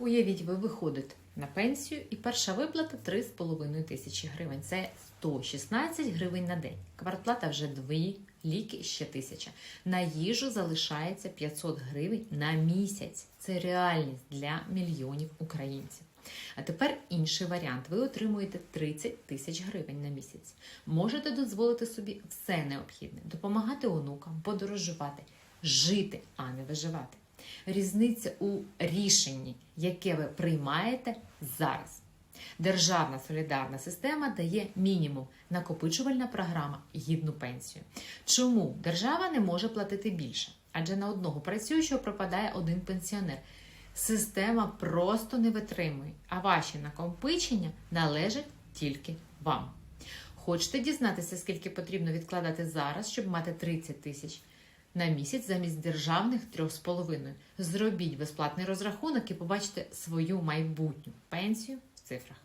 Уявіть, ви виходите на пенсію, і перша виплата 3,5 тисячі гривень. Це 116 гривень на день. Квартплата вже 2, ліки ще тисяча. На їжу залишається 500 гривень на місяць. Це реальність для мільйонів українців. А тепер інший варіант. Ви отримуєте 30 тисяч гривень на місяць. Можете дозволити собі все необхідне: допомагати онукам, подорожувати, жити, а не виживати. Різниця у рішенні, яке ви приймаєте зараз. Державна солідарна система дає мінімум накопичувальна програма гідну пенсію. Чому держава не може платити більше? Адже на одного працюючого пропадає один пенсіонер. Система просто не витримує, а ваші накопичення належать тільки вам. Хочете дізнатися, скільки потрібно відкладати зараз, щоб мати 30 тисяч на місяць замість державних 3,5? Зробіть безплатний розрахунок і побачите свою майбутню пенсію в цифрах.